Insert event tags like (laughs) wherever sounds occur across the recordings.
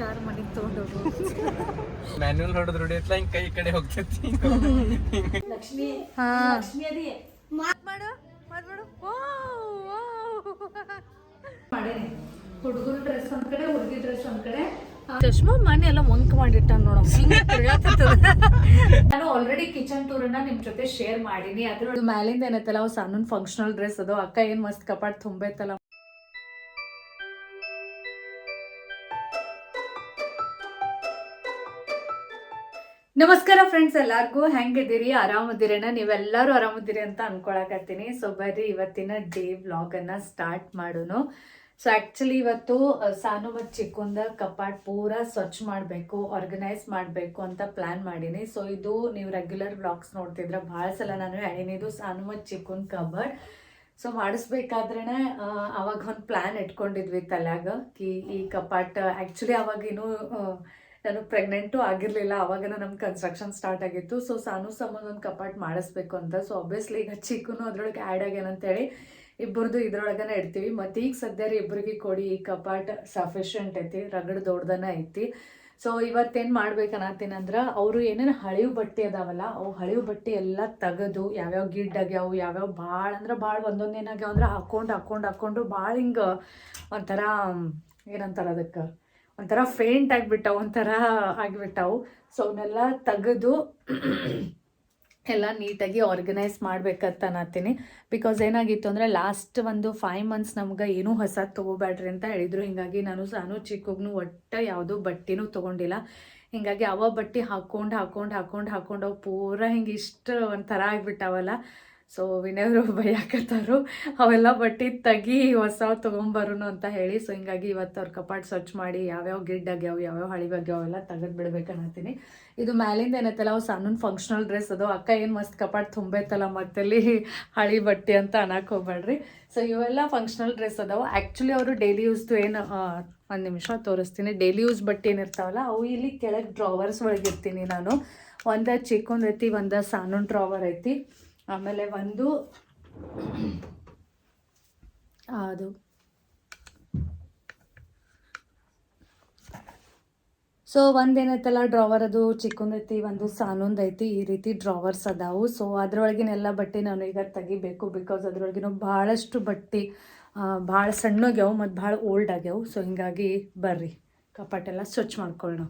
Car ಮನೆಗೆ ತೊಗೊಂಡೋಗು. Manual ಹೊಡೆದ್ ರೂಢಿ ಹಿಂಗ್ ಕೈ ಕಡೆ ಹೋಗ್ತೈತಿ. ಹಾ. ಮಾಡ್ ಮಾಡು ಮಾಡ್ ಮಾಡು. ಓ ಮಾಡೇನಿ ಹುಡುಗರ ಡ್ರೆಸ್ ಒಂದ್ ಕಡೆ ಹುಡುಗಿ ಡ್ರೆಸ್ ಒಂದ್ ಕಡೆ. ಚಶ್ಮಾ ಮನೆ ಎಲ್ಲ ಮಂಕ್ ಮಾಡಿಟ್ಟ ನೋಡಮ್ ನಾನು ಆಲ್ರೆಡಿ ಕಿಚನ್ ಟೂರ್ ಅನ್ನ ನಿಮ್ ಜೊತೆ ಶೇರ್ ಮಾಡೀನಿ. ಅದ್ರ ಮ್ಯಾಲಿಂದ ಏನೈತಲ್ಲ ಅವ್ ಸಣ್ಣ ಫಂಕ್ಷನಲ್ ಡ್ರೆಸ್ ಅದು. ಅಕ್ಕ ಏನ್ ಮಸ್ತ್ ಕಪಾಟ್ ತುಂಬೈತಲ್ಲ. ನಮಸ್ಕಾರ ಫ್ರೆಂಡ್ಸ್ ಎಲ್ಲಾರ್ಗೂ ಹೆಂಗಿದ್ದೀರಿ? ಆರಾಮದಿರೇನ? ನೀವೆಲ್ಲರೂ ಆರಾಮದಿರಿ ಅಂತ ಅನ್ಕೊಳಕತ್ತೀನಿ. ಸೊ ಬರ್ರಿ, ಇವತ್ತಿನ ಡೇ ವ್ಲಾಗನ್ನು ಸ್ಟಾರ್ಟ್ ಮಾಡೋಣ. ಸೊ ಆಕ್ಚುಲಿ ಇವತ್ತು ಸಾನು ಮತ್ತು ಚಿಕ್ಕುಂದ ಕಪಾಟ್ ಪೂರ ಸ್ವಚ್ಛ ಮಾಡಬೇಕು ಆರ್ಗನೈಸ್ ಮಾಡಬೇಕು ಅಂತ ಪ್ಲಾನ್ ಮಾಡೀನಿ. ಸೊ ಇದು ನೀವು ರೆಗ್ಯುಲರ್ ವ್ಲಾಗ್ಸ್ ನೋಡ್ತಿದ್ರೆ, ಭಾಳ ಸಲ ನಾನು ಹೇಳಿನಿ ಇದು ಸಾನು ಮತ್ತು ಚಿಕ್ಕುನ್ ಕಬರ್ಡ್ ಸೊ ಮಾಡಿಸ್ಬೇಕಾದ್ರೆ ಅವಾಗ ಒಂದು ಪ್ಲ್ಯಾನ್ ಇಟ್ಕೊಂಡಿದ್ವಿ ತಲ್ಯಾಗ. ಕಿ ಈ ಕಪಾಟ್ ಆ್ಯಕ್ಚುಲಿ ಅವಾಗೇನು ನಾನು ಪ್ರೆಗ್ನೆಂಟು ಆಗಿರಲಿಲ್ಲ ಅವಾಗ ನಮ್ಮ ಕನ್ಸ್ಟ್ರಕ್ಷನ್ ಸ್ಟಾರ್ಟ್ ಆಗಿತ್ತು. ಸೊ ಸಾನು ಒಂದು ಕಪಾಟ್ ಮಾಡಿಸ್ಬೇಕು ಅಂತ. ಸೊ ಅಬ್ವಿಯಸ್ಲಿ ಈಗ ಚಿಕ್ಕನು ಅದ್ರೊಳಗೆ ಆ್ಯಡ್ ಆಗ್ಯಾನಂತೇಳಿ ಇಬ್ಬರದು ಇದ್ರೊಳಗನೆ ಇಡ್ತೀವಿ. ಮತ್ತು ಈಗ ಸದ್ಯ ಇಬ್ಬರಿಗೆ ಕೊಡಿ ಈ ಕಪಾಟ್ ಸಫಿಷಿಯಂಟ್ ಐತಿ, ರಗಡ್ ದೊಡ್ಡದನ ಐತಿ. ಸೊ ಇವತ್ತೇನು ಮಾಡ್ಬೇಕನ್ನತ್ತೀನಂದ್ರೆ ಅವರು ಏನೇನು ಹಳಿವು ಬಟ್ಟೆ ಅದಾವಲ್ಲ, ಅವು ಹಳಿವು ಬಟ್ಟೆ ಎಲ್ಲ ತೆಗೆದು, ಯಾವ್ಯಾವ ಗಿಡ್ ಆಗ್ಯಾವು, ಯಾವ್ಯಾವ ಭಾಳ ಅಂದ್ರೆ ಭಾಳ ಒಂದೊಂದು ಏನಾಗ್ಯಾವ ಅಂದ್ರೆ ಹಾಕೊಂಡು ಹಾಕೊಂಡು ಹಾಕೊಂಡು ಭಾಳ ಹಿಂಗೆ ಒಂಥರ, ಏನಂತಾರೆ ಅದಕ್ಕೆ ಒಂಥರ ಫೇಂಟ್ ಆಗಿಬಿಟ್ಟವು, ಒಂಥರ ಆಗಿಬಿಟ್ಟವು. ಸೊ ಅವನ್ನೆಲ್ಲ ತೆಗೆದು ಎಲ್ಲ ನೀಟಾಗಿ ಆರ್ಗನೈಸ್ ಮಾಡ್ಬೇಕಂತ ಅನ್ನತ್ತೀನಿ ಬಿಕಾಸ್ ಏನಾಗಿತ್ತು ಅಂದರೆ ಲಾಸ್ಟ್ ಒಂದು ಫೈವ್ ಮಂತ್ಸ್ ನಮ್ಗೆ ಏನೂ ಹೊಸ ತೊಗೋಬೇಡ್ರಿ ಅಂತ ಹೇಳಿದರು. ಹಿಂಗಾಗಿ ನಾನು ಸಾನು ಚಿಕ್ಕಗ್ನು ಒಟ್ಟು ಯಾವುದೂ ಬಟ್ಟೆನೂ ತೊಗೊಂಡಿಲ್ಲ. ಹಿಂಗಾಗಿ ಅವ ಬಟ್ಟೆ ಹಾಕ್ಕೊಂಡು ಹಾಕ್ಕೊಂಡು ಹಾಕ್ಕೊಂಡು ಹಾಕ್ಕೊಂಡು ಅವು ಪೂರ ಹಿಂಗೆ ಇಷ್ಟು ಒಂಥರ ಆಗಿಬಿಟ್ಟಾವಲ್ಲ. ಸೊ ವಿನಯವರು (laughs) ಬೈಯಾಕತ್ತಾರು ಅವೆಲ್ಲ ಬಟ್ಟೆ ತೆಗಿ ಹೊಸ ತೊಗೊಂಬರೋನು ಅಂತ ಹೇಳಿ. ಸೊ ಹಿಂಗಾಗಿ ಇವತ್ತು ಅವ್ರ ಕಪಾಟ್ ಸ್ವಚ್ಛ ಮಾಡಿ ಯಾವ್ಯಾವ ಗಿಡ್ ಆಗ್ಯಾವ, ಯಾವ್ಯಾವ ಹಳಿ ಬಗ್ಗೆ ಅವೆಲ್ಲ ತೆಗೆದು ಅನ್ನತೀನಿ ಇದು ಮ್ಯಾಲಿಂದ ಏನೈತಲ್ಲ, ಅವು ಸಣ್ಣ ಫಂಕ್ಷನಲ್ ಡ್ರೆಸ್ ಅದು. ಅಕ್ಕ ಏನು ಮಸ್ತ್ ಕಪಾಟ್ ತುಂಬೈತಲ್ಲ ಮತ್ತಲ್ಲಿ (laughs) ಹಳಿ ಬಟ್ಟೆ ಅಂತ ಅನ್ನಕ್ಕೆ ಹೋಗ್ಬೇಡ್ರಿ ಸೊ ಇವೆಲ್ಲ ಫಂಕ್ಷನಲ್ ಡ್ರೆಸ್ ಅದಾವು. ಆ್ಯಕ್ಚುಲಿ ಅವರು ಡೈಲಿ ಯೂಸ್ದು ಏನು ಒಂದು ನಿಮಿಷ ತೋರಿಸ್ತೀನಿ. ಡೈಲಿ ಯೂಸ್ ಬಟ್ಟೆ ಏನಿರ್ತಾವಲ್ಲ ಅವು ಇಲ್ಲಿ ಕೆಳಗೆ ಡ್ರಾವರ್ಸ್ ಒಳಗಿರ್ತೀನಿ ನಾನು. ಒಂದು ಚಿಕ್ಕೊಂದು ಐತಿ, ಒಂದು ಸಣ್ಣ ಡ್ರಾವರ್ ಐತಿ. ಆಮೇಲೆ ಒಂದು ಅದು ಸೊ ಒಂದೇನೈತಲ್ಲ ಡ್ರಾವರ್ ಅದು ಚಿಕ್ಕಂದೈತಿ ಒಂದು ಐತಿ, ಈ ರೀತಿ ಡ್ರಾವರ್ಸ್ ಅದಾವು. ಸೊ ಅದ್ರೊಳಗಿನೆಲ್ಲ ಬಟ್ಟೆ ನಾನು ಈಗ ತೆಗಿಬೇಕು ಬಿಕಾಸ್ ಅದ್ರೊಳಗಿನ ಭಾಳಷ್ಟು ಬಟ್ಟೆ ಭಾಳ ಸಣ್ಣಗ್ಯಾವು ಮತ್ತು ಭಾಳ ಓಲ್ಡ್ ಆಗ್ಯಾವು. ಸೊ ಹಿಂಗಾಗಿ ಬರ್ರಿ, ಕಪಾಟೆಲ್ಲ ಸ್ವಚ್ಛ ಮಾಡ್ಕೊಳ್ಳೋಣ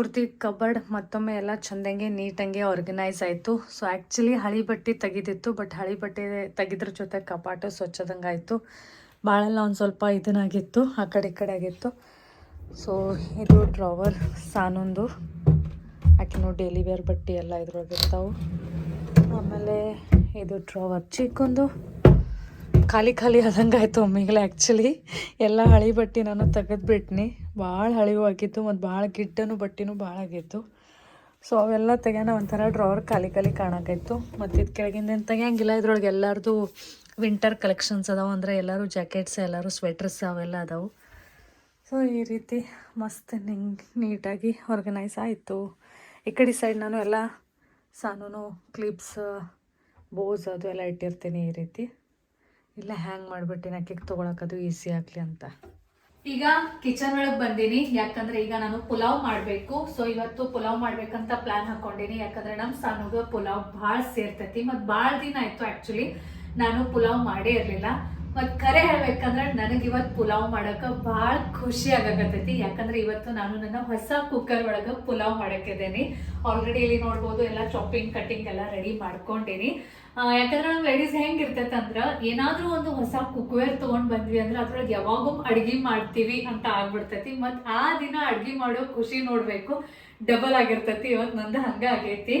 ಪೂರ್ತಿ ಕಬರ್ಡ್ ಮತ್ತೊಮ್ಮೆ ಎಲ್ಲ ಚಂದಂಗೆ, ನೀಟಂಗೆ ಆರ್ಗನೈಸ್ ಆಯಿತು. ಸೊ ಆ್ಯಕ್ಚುಲಿ ಹಳಿ ಬಟ್ಟೆ ತೆಗೆದಿತ್ತು ಬಟ್ ಹಳಿ ಬಟ್ಟೆ ತೆಗೆದ್ರ ಜೊತೆ ಕಪಾಟು ಸ್ವಚ್ಛದಂಗೆ ಆಯಿತು. ಭಾಳೆಲ್ಲ ಒಂದು ಸ್ವಲ್ಪ ಇದನ್ನಾಗಿತ್ತು, ಆ ಕಡೆ ಈ ಕಡೆ ಆಗಿತ್ತು. ಸೊ ಇದು ಡ್ರಾವರ್ ಸಾನೊಂದು. ಆಕಿನೂ ಡೈಲಿ ವೇರ್ ಬಟ್ಟೆ ಎಲ್ಲ ಇದ್ರೊಳಗೆ ಇರ್ತಾವೆ. ಆಮೇಲೆ ಇದು ಡ್ರಾವರ್ ಚಿಕ್ಕೊಂದು. ಖಾಲಿ ಖಾಲಿ ಆದಂಗೆ ಆಯಿತು ಒಮ್ಮಿಗ್ಲೆ ಆ್ಯಕ್ಚುಲಿ ಎಲ್ಲ ಹಳಿ ಬಟ್ಟೆ ನಾನು ತೆಗೆದ್ಬಿಟ್ನಿ ಭಾಳ ಹಳಿವು ಆಗಿತ್ತು ಮತ್ತು ಭಾಳ ಗಿಡ್ಡನು ಬಟ್ಟೆನೂ ಭಾಳ ಆಗಿತ್ತು. ಸೊ ಅವೆಲ್ಲ ತೆಗ್ಯಾನ ಒಂಥರ ಡ್ರಾವರ್ ಖಾಲಿ ಖಾಲಿ ಕಾಣಕ್ಕಾಯ್ತು ಮತ್ತು ಇದು ಕೆಳಗಿಂದ ತೆಗಿಯಂಗಿಲ್ಲ, ಇದ್ರೊಳಗೆ ಎಲ್ಲರದು ವಿಂಟರ್ ಕಲೆಕ್ಷನ್ಸ್ ಅದಾವೆ ಅಂದರೆ ಎಲ್ಲರೂ ಜಾಕೆಟ್ಸ್ ಎಲ್ಲರೂ ಸ್ವೆಟರ್ಸ್ ಅವೆಲ್ಲ ಅದಾವು. ಸೊ ಈ ರೀತಿ ಮಸ್ತ್ ನಿಂಗೆ ನೀಟಾಗಿ ಆರ್ಗನೈಸ್ ಆಯಿತು. ಈ ಕಡೆ ಸೈಡ್ ನಾನು ಎಲ್ಲ ಸಾನು ಕ್ಲಿಪ್ಸ್ ಬೋಸ್ ಅದು ಎಲ್ಲ ಇಟ್ಟಿರ್ತೀನಿ ಈ ರೀತಿ. ಇಲ್ಲ ಹ್ಯಾಂಗ್ ಮಾಡ್ಬಿಟ್ಟಿನ ಕೇಕ್ ತೊಗೊಳಕದು ಈಸಿ ಆಗಲಿ ಅಂತ. ಈಗ ಕಿಚನ್ ಒಳಗೆ ಬಂದೀನಿ, ಯಾಕಂದ್ರೆ ಈಗ ನಾನು ಪುಲಾವ್ ಮಾಡಬೇಕು. ಸೊ ಇವತ್ತು ಪುಲಾವ್ ಮಾಡ್ಬೇಕಂತ ಪ್ಲಾನ್ ಹಾಕೊಂಡಿನಿ. ಯಾಕಂದ್ರೆ ನಮ್ಮ ಸಾನುಗ ಪುಲಾವ್ ಭಾಳ ಸೇರ್ತೈತಿ. ಮತ್ತು ಭಾಳ ದಿನ ಆಯ್ತು ಆ್ಯಕ್ಚುಲಿ ನಾನು ಪುಲಾವ್ ಮಾಡೇ ಇರಲಿಲ್ಲ. ಮತ್ತು ಕರೆ ಹೇಳ್ಬೇಕಂದ್ರೆ ನನಗೆ ಇವತ್ತು ಪುಲಾವ್ ಮಾಡೋಕೆ ಭಾಳ ಖುಷಿ ಆಗಕತ್ತೈತಿ. ಯಾಕಂದ್ರೆ ಇವತ್ತು ನಾನು ನನ್ನ ಹೊಸ ಕುಕ್ಕರ್ ಒಳಗೆ ಪುಲಾವ್ ಮಾಡಕ್ಕಿದ್ದೇನೆ. ಆಲ್ರೆಡಿ ಇಲ್ಲಿ ನೋಡ್ಬೋದು ಎಲ್ಲ ಚಾಪಿಂಗ್ ಕಟ್ಟಿಂಗ್ ಎಲ್ಲ ರೆಡಿ ಮಾಡ್ಕೊಂಡೀನಿ. ಯಾಕಂದ್ರೆ ನಮ್ಮ ಲೇಡೀಸ್ ಹೆಂಗೆ ಏನಾದರೂ ಏನಾದ್ರೂ ಒಂದು ಹೊಸ ಕುಕ್ವೇರ್ ತೊಗೊಂಡು ಬಂದ್ವಿ ಅಂದ್ರೆ ಅದ್ರೊಳಗೆ ಯಾವಾಗೂ ಅಡುಗೆ ಮಾಡ್ತೀವಿ ಅಂತ ಆಗ್ಬಿಡ್ತೈತಿ. ಮತ್ತು ಆ ದಿನ ಅಡುಗೆ ಮಾಡೋ ಖುಷಿ ನೋಡಬೇಕು. ಡಬಲ್ ಆಗಿರ್ತೈತಿ ಇವತ್ತು ನಂದು ಹಂಗೆ ಆಗೈತಿ.